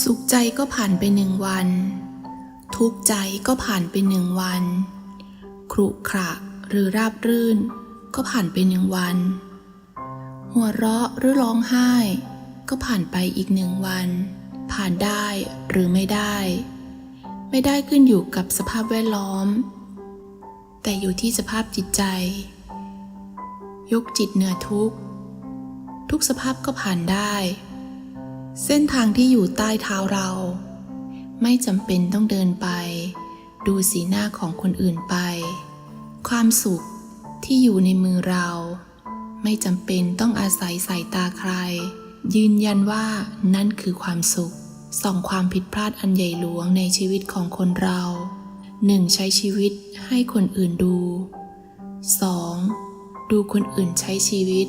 สุขใจก็ผ่านไปหนึ่งวัน ทุกข์ใจก็ผ่านไปหนึ่งวันครุขระหรือราบรื่น ก็ผ่านไปหนึ่งวัน หัวเราะหรือร้องไห้ ก็ผ่านไปอีกหนึ่งวัน ผ่านได้หรือไม่ได้ ไม่ได้ขึ้นอยู่กับสภาพแวดล้อม แต่อยู่ที่สภาพจิตใจ ยกจิตเหนือทุกทุกสภาพก็ผ่านได้ เส้นทางที่อยู่ใต้เท้าเรา ไม่จำเป็นต้องเดินไป ดูสีหน้าของคนอื่นไป ความสุขที่อยู่ในมือเรา ไม่จำเป็นต้องอาศัยสายตาใคร ยืนยันว่านั่นคือความสุขส่องความผิดพลาดอันใหญ่หลวงในชีวิตของคนเราหนึ่งใช้ชีวิตให้คนอื่นดู 2. ดูคนอื่นใช้ชีวิต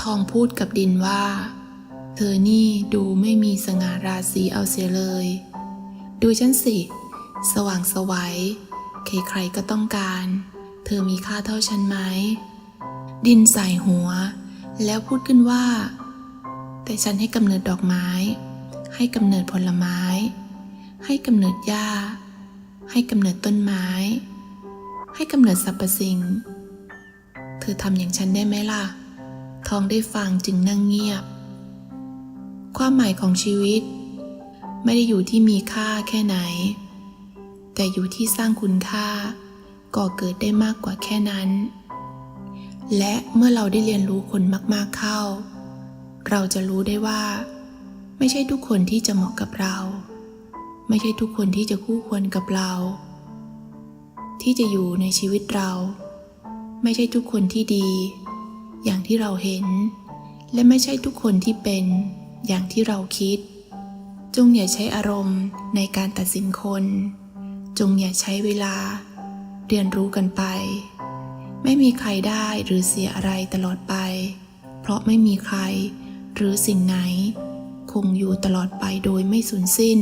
ทองพูดกับดินว่า เธอนี่ดูไม่มีสง่าราศีเอาเสียเลย ดูฉันสิ สว่างสวัยใครๆก็ต้องการ เธอมีค่าเท่าฉันไหม ดินใส่หัว แล้วพูดขึ้นว่า แต่ฉันให้กำเนิดดอกไม้ ให้กำเนิดผลไม้ ให้กำเนิดหญ้า ให้กำเนิดต้นไม้ ให้กำเนิดสรรพสิ่ง เธอทำอย่างฉันได้ไหมล่ะ ทองได้ฟังจึงนั่งเงียบ ความหมายของชีวิต ไม่ได้อยู่ที่มีค่าแค่ไหน แต่อยู่ที่สร้างคุณค่า ก่อเกิดได้มากกว่าแค่นั้น และเมื่อเราได้เรียนรู้คนมากๆเข้า เราจะรู้ได้ว่า ไม่ใช่ทุกคนที่จะเหมาะกับเรา ไม่ใช่ทุกคนที่จะคู่ควรกับเรา ที่จะอยู่ในชีวิตเรา ไม่ใช่ทุกคนที่ดี อย่างที่เราเห็นและไม่ใช่ทุกคนที่เป็น อย่างที่เราคิด จงอย่าใช้อารมณ์ในการตัดสินคน จงอย่าใช้เวลา เรียนรู้กันไป ไม่มีใครได้หรือเสียอะไรตลอดไป เพราะไม่มีใคร หรือสิ่งไหน คงอยู่ตลอดไปโดยไม่สูญสิ้น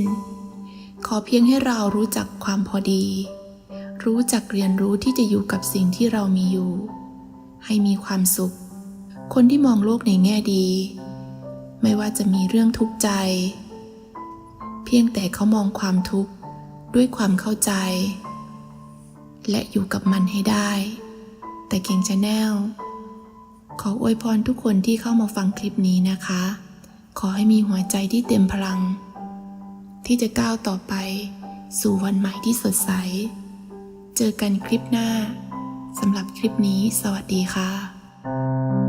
ขอเพียงให้เรารู้จักความพอดี รู้จักเรียนรู้ที่จะอยู่กับสิ่งที่เรามีอยู่ ให้มีความสุข คนที่มองโลกในแง่ดี ไม่ว่าจะมีเรื่องทุกข์ใจ เพียงแต่เขามองความทุกข์ด้วยความเข้าใจ และอยู่กับมันให้ได้ แต่เก่งชาแนลขออวยพรทุกคนที่เข้ามาฟังคลิปนี้นะคะ ขอให้มีหัวใจที่เต็มพลัง ที่จะก้าวต่อไปสู่วันใหม่ที่สดใส เจอกันคลิปหน้าสำหรับคลิปนี้สวัสดีค่ะ